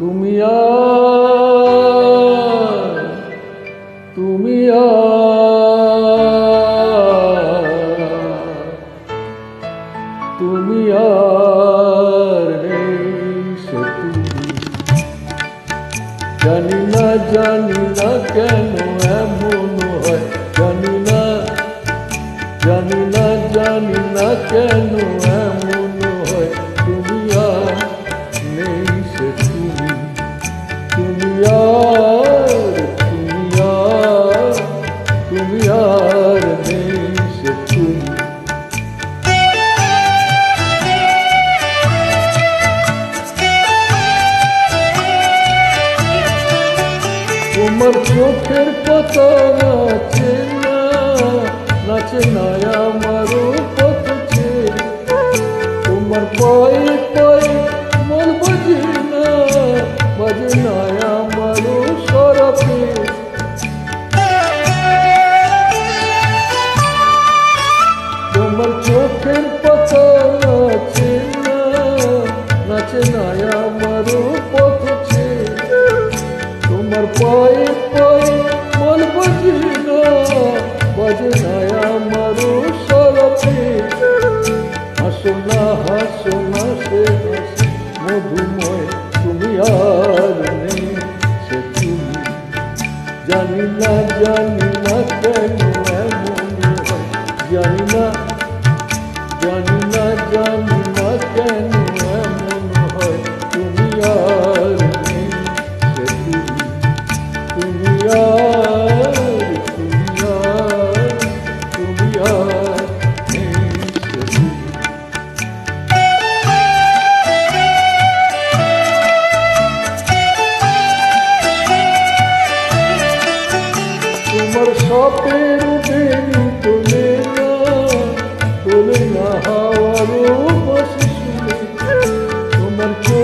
তুমি তুমি তুমি। জানি না জানি না কেন এমন হয়, জানি না জানি না জানি না কেন এমন তোমার চোখের পাতা নাচে হাসো না হাসো না সে হাসি মধুময়, তুমি আর নেই সে তুমি। জানি না জানি না কেন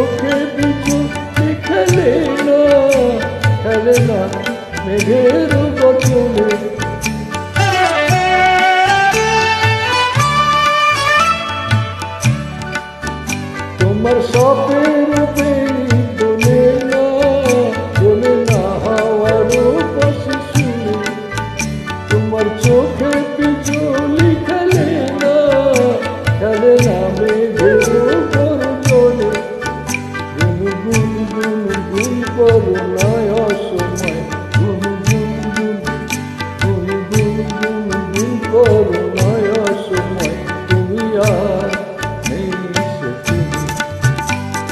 চোখে পিছু খেলে না খেলে না মেঘের বচনে তোমার সপের পেয়ে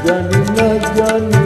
Janina, Janina.